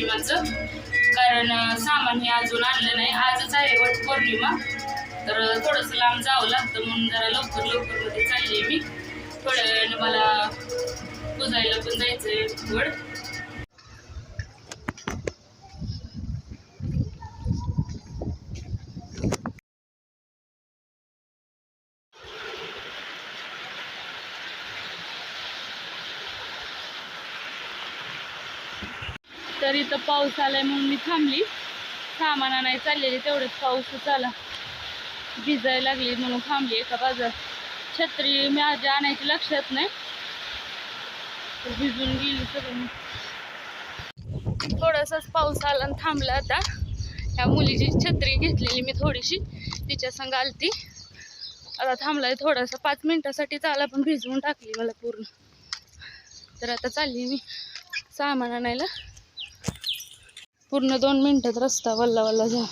पौर्णिमाचं. कारण सामान हे अजून आणलं नाही. आजच आहे वट पौर्णिमा. तर थोडंसं लांब जावं लागतं म्हणून जरा लवकर लवकरमध्ये चालली मी. थोड्या मला पुजायला पण जायचंय वड. तर इथं पाऊस आलाय म्हणून मी थांबली. सामान आणायला चाललेली तेवढंच पाऊसच आला भिजायला लागली म्हणून थांबली एका बाजार. छत्री मी आजी आणायची लक्षात नाही. तर भिजून गेली सगळं थोडासाच पाऊस आला आणि थांबला आता. ह्या मुलीची छत्री घेतलेली मी थोडीशी. तिच्या संग आलती. आता थांबलाय थोडासा. पाच मिनिटासाठी चाला पण भिजवून टाकली मला पूर्ण. तर आता चालली मी सामान आणायला. पूर्ण दोन मिनिटात रस्ता वल्ला वल्ला जा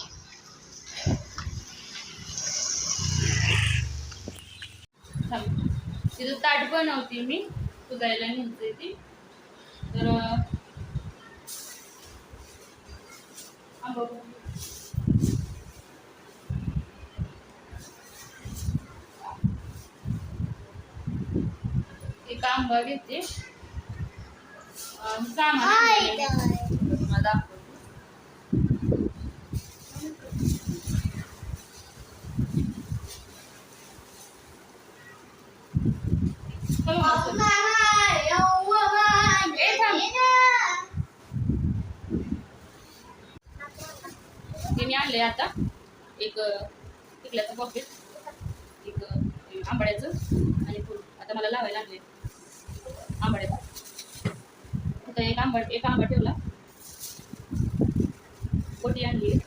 तिथं ताट बनवते मी पुजायला निघते ती. तर. एक आंबा घेते. सामान आणलंय. तुम्हाला दाखवते चल मग चल. तिने आता. एक अं, टिकल्याचं पॉकेट एक आंबाड्याचं आणि फुल. आता मला लावायला लागले. आंबाड्याचं आता एक आंबट एक आंबा ठेवला. पोटी आणली.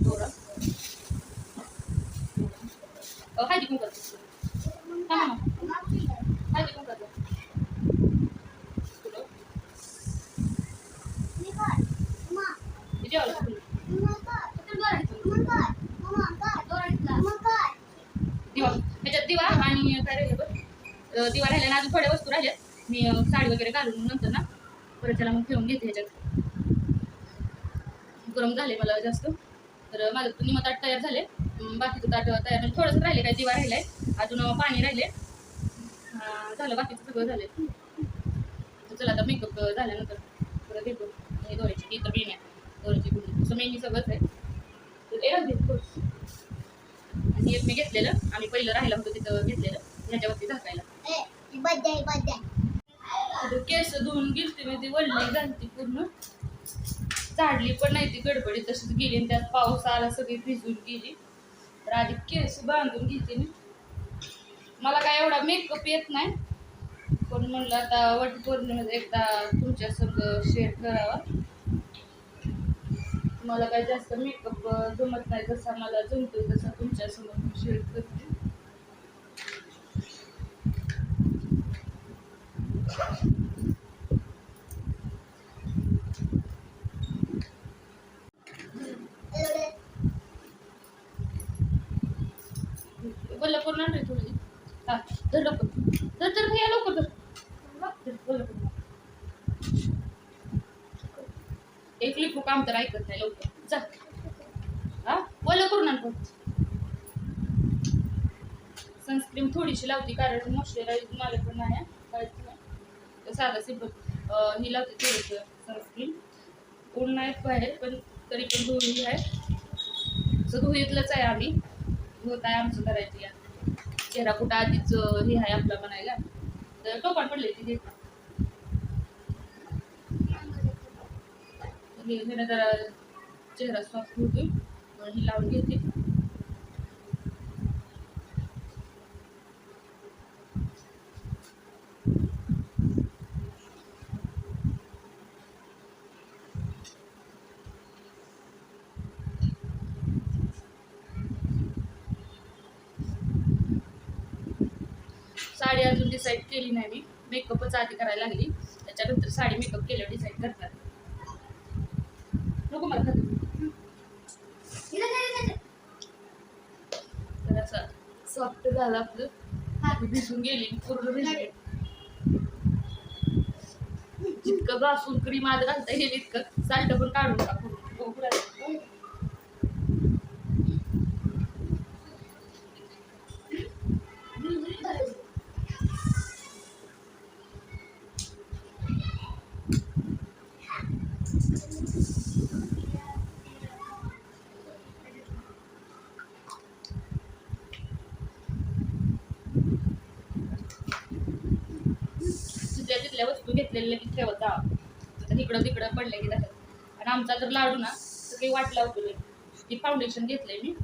दोरा. अं, हळदी कुंकू फुलं जेवायला फुलं. दिवा. ह्याच्यात दिवा आणि काय राहिलं बघ. दिवा राहिल्या ना अजून थोड्या वस्तू राहिल्यात. मी साडी वगैरे घालून नंतर ना परत त्याला मग ठेवून घेते ह्याच्यात. गरम झाले मला जास्त. तर माझं निम ताट तयार झाले बाकीचं ताट तयार म्हणजे थोडंसं राहिले काय दिवा राहिलाय. अजून अं, पाणी राहिले झालं बाकीचं सगळं झालंय. तर चला आता मेकअप झाल्यानंतर परत भेटू. आणि दोऱ्याची ती तर बिण्या दोऱ्याची गुंडी सगळंच आहे. तर. आणि एक मी घेतलेलं आम्ही पहिलं राहिलं होतं तिथं घेतलेलं. ह्याच्यावरती झाकायला. केस धुवून गेलते मी ती वडली घालती पूर्ण. झाडली पण नाही ती गडबडी तशीच गेली आणि त्यात पाऊस आला सगळी भिजून गेली. तर आधी केस बांधून घेते मी. मला काय एवढा मेकअप येत नाही. पण म्हणलं आता वट पौर्णिमेत एकदा तुमच्या संग शेअर करावा. मला काय जास्त मेकअप जमत नाही जसा मला जमतो तसा तुमच्यासमोर शेअर करते. कोल्हापूर ना थोडी? हा धर लवकर. धर धर भैया लवकर धर धर, कोल्हापूर एक लिखू काम तर ऐकत नाही लवकर. जा. हा? करू ना सनस्क्रीन थोडीशी लावते कारण मॉइश्चराईज माझ्याकडे नाही आहे. काहीच नाही. साधा सिंपल ही लावते थोडंसं सनस्क्रीन ऊन नाही बाहेर पण तरी पण धुळी आहे. असं धुळीतलंच आहे आम्ही. धुत आहे आमचं करायचं या. चेहरा कुठं आधीच हे आहे आपला बनायला तर टोपण पडले तिथे. हे जरा चेहरा सॉफ्ट होते म्हणून हे लावून घेते. साडी अजून डिसाईड केली नाही मी. मेकअपच आधी करायला लागली. त्याच्यानंतर साडी मेकअप केल्यावर डिसाईड करतात नको मला खाते. तर असं सॉफ्ट झालं आपलं. भिजून गेली पूर्ण भिजले. जितकं घासून क्रीम आत घालता येईल इतकं साल्ट पण काढून टाकू. ठेवत जा आता इकडं तिकडं पडले की जातात आणि आमचा जर लाडू ना तर काही वाट लावतो लय. फाउंडेशन घेतलंय मी.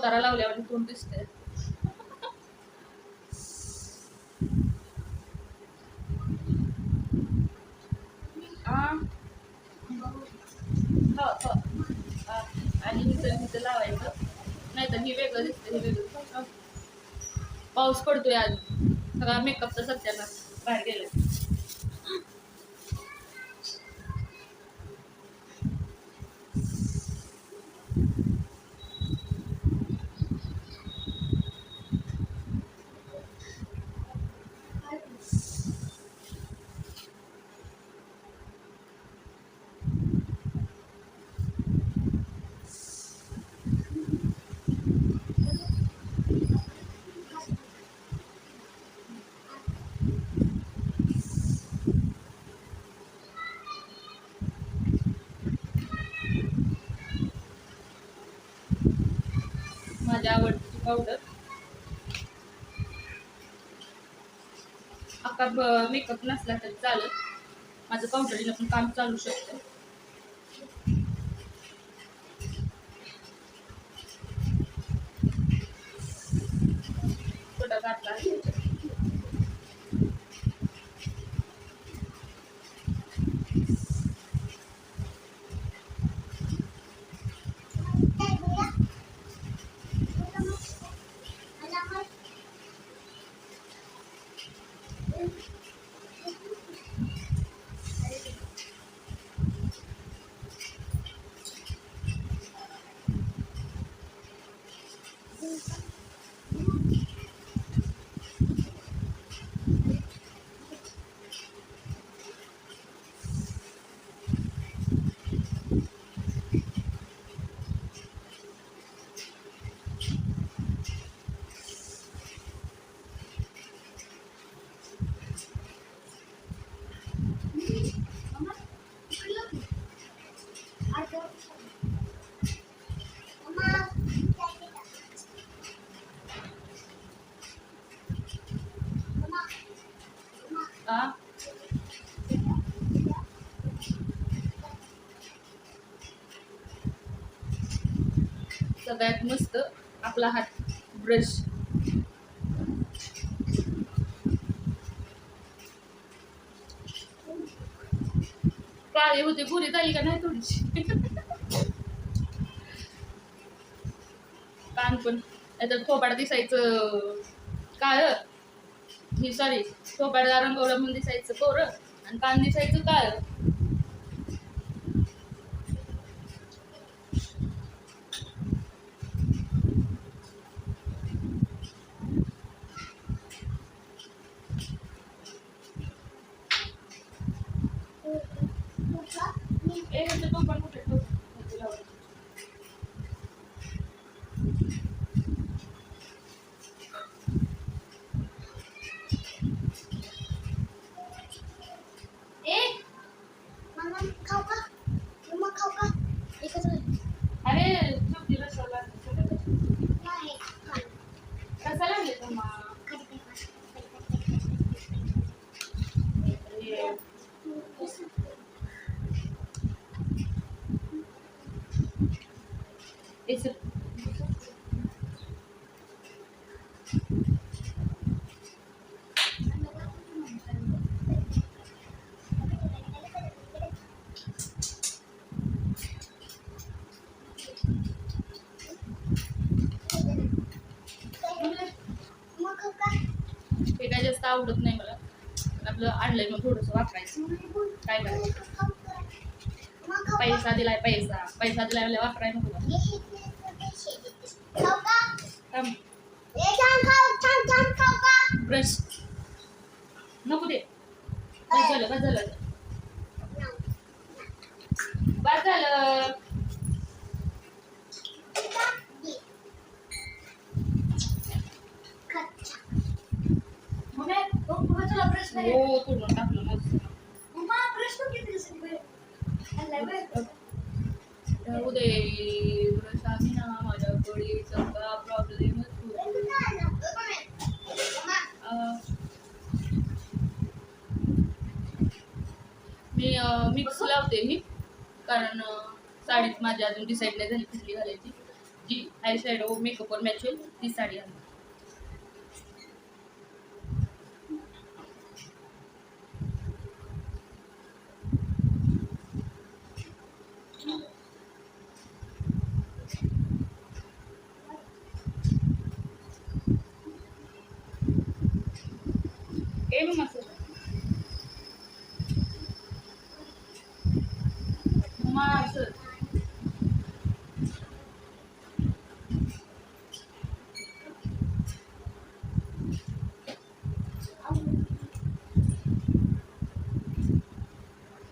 अवतारा लावल्यावर तोंड दिसते हो, हो. आणि हिचं हिचं लावायचं. नाहीतर ही वेगळं दिसते हे वेगळं पाऊस पडतोय आज. सगळा मेकअपचा सत्यानाश बाहेर गेला माझ्या आवडतीची पावडर अख्खा मेकअप नसला तरी चालत माझं पावडरीनं पण काम चालू शकतं. थोडा घातला आहे. सगळ्यात मस्त आपला हात ब्रश. काळे होते पुरी झाली का नाही थोडीशी? कान पण. नाहीतर थोबाड दिसायचं काळ. ही सॉरी थोबाडला रंगवलं म्हणून दिसायचं कोरं आणि कान दिसायचं काळ. mga आणलंय मग थोडंसं वापरायचं. काय करायचं? पैसा दिलाय पैसा. पैसा दिलाय मला वापराय नको ब्रश. नको दे. बस झालं बस झालं. बस झालं हो पूर्ण टाकलं मस्त राहू दे ब्रश आहे ना माझ्याकडे सगळा प्रॉब्लेम मी मिक्स लावते ही. कारण अं, साडीत माझी अजून डिसाईड नाही झाली कुठली घालायची. जी आय शॅडो मेकअपवर मॅच होईल ती साडी आहे ए मग असं मग असं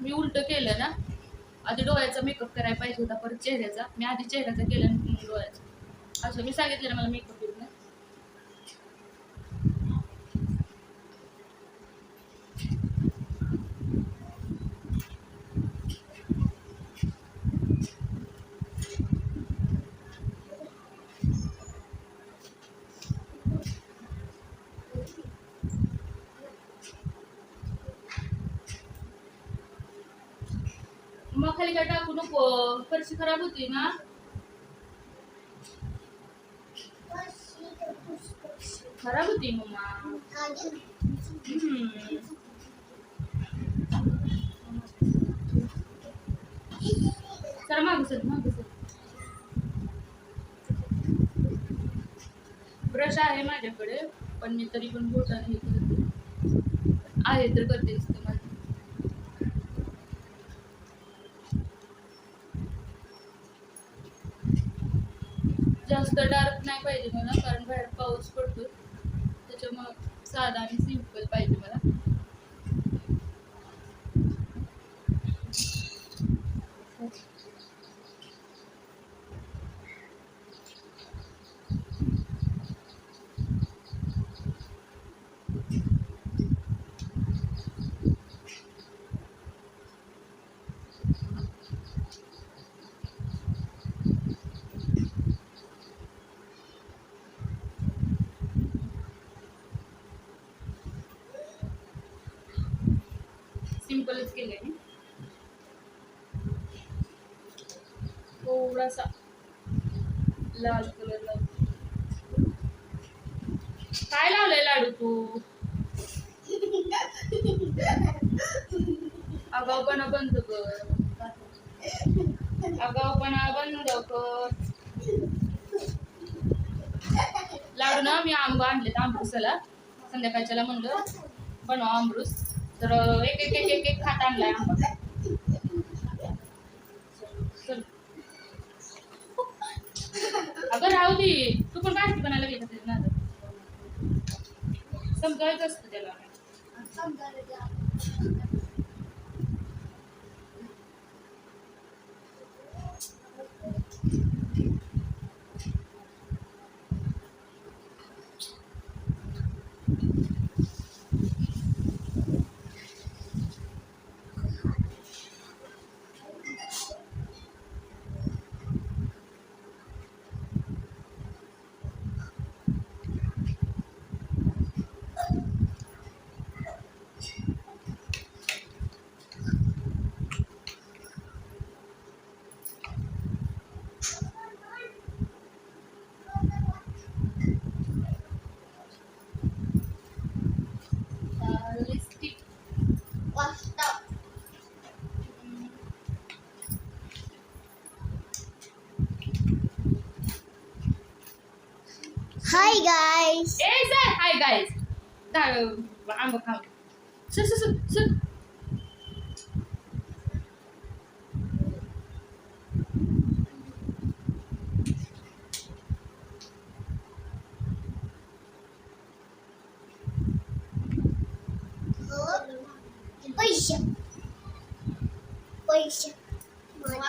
मी उलट केलं ना आधी डोळ्याचा मेकअप करायला पाहिजे होता परत चेहऱ्याचा. मी आधी चेहऱ्याचा केला डोळ्याचा. असं मी सांगितलं ना मला मेकअप मग खाली काय टाकू नको? फरशी खराब होती ना? खराब होती मम्मा. सर माग सर माग सर ब्रश आहे माझ्याकडे पण मी तरी पण बोटाने हे करते. आहे तर करतेच जास्त डार्क नाही पाहिजे मला कारण बाहेर पाऊस पडतो त्याच्यामुळं साधा आणि सिंपल पाहिजे मला. थोडासा लाल कलर काय लावलंय लाडू तू? आगाऊपणा बंद कर. आगाऊपणा बंद कर. लाडू ना मी आंबा आणले आंबूसाला संध्याकाळच्याला म्हणलं बनवा आंबरूस तर एक एक एक एक एक खात आणलाय आंबा. अगं राहू दे. तू पण भाजी बनायला गेली होतीस ना समजायचं असतं त्याला. Hi guys. ए सर हाय गाईज आंब खा सर सर सर सर पैसे पैसे पैसे मम्मा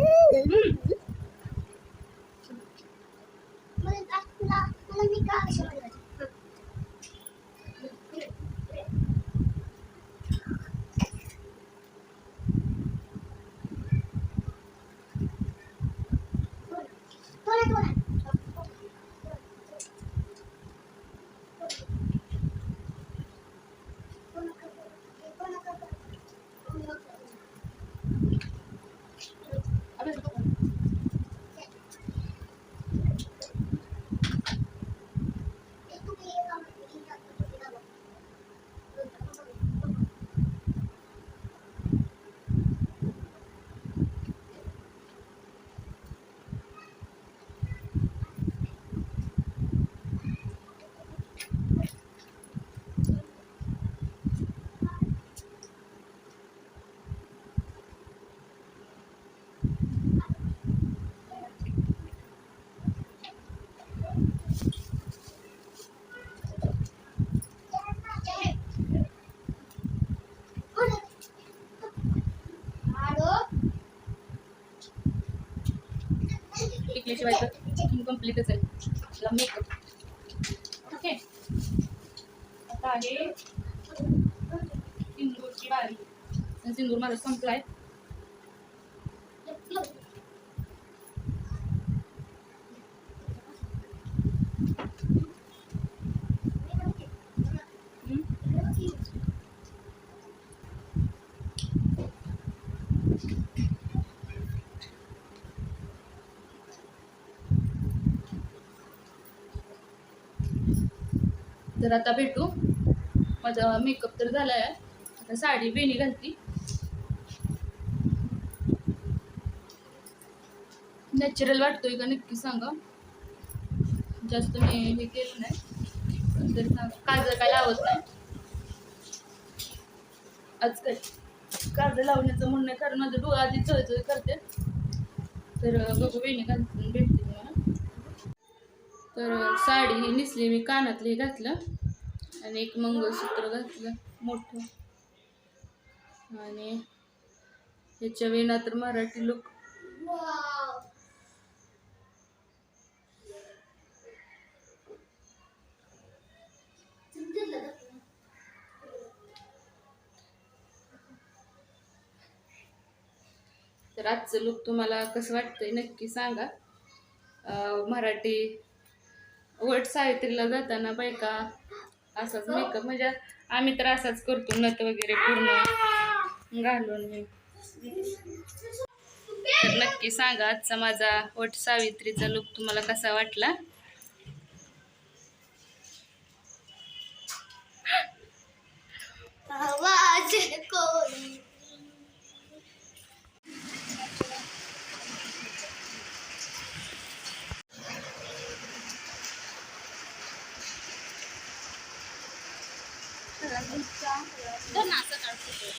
टिकल्याशिवाय तर इनकम्प्लीटच आहे. आपला मेकअप ओके आता आहे सिंदूरची बारी. सिंदूर माझा संपलाय. तर आता भेटू. माझा मेकअप तर झाला आहे आता साडी बेणी घालती. नॅचरल वाटतोय का नक्की सांगा. जास्त मी हे केलं नाही. तर सांगा. काजळ काय लावत नाही. आजकाल काजळ लावण्याचं म्हणणं आहे कारण माझं डोळा आधी चळचळ करते. तर बघू बेणी घालून भेटते. तर साडी ही नेसली मी कानातले घातलं आणि एक मंगळसूत्र घातलं. मोठं. आणि ह्याच्या विना तर मराठी लोक तर आजचं लुक तुम्हाला कसं वाटतंय नक्की सांगा. मराठी वट सावित्रीला जाताना बायका असाच मेकअप म्हणजे आम्ही तर असाच करतो नथ वगैरे पूर्ण घालून मी. तर नक्की सांगा आजचा माझा वट सावित्रीचा लुक तुम्हाला कसा वाटला? आवाज कोणी 这哪是哪儿？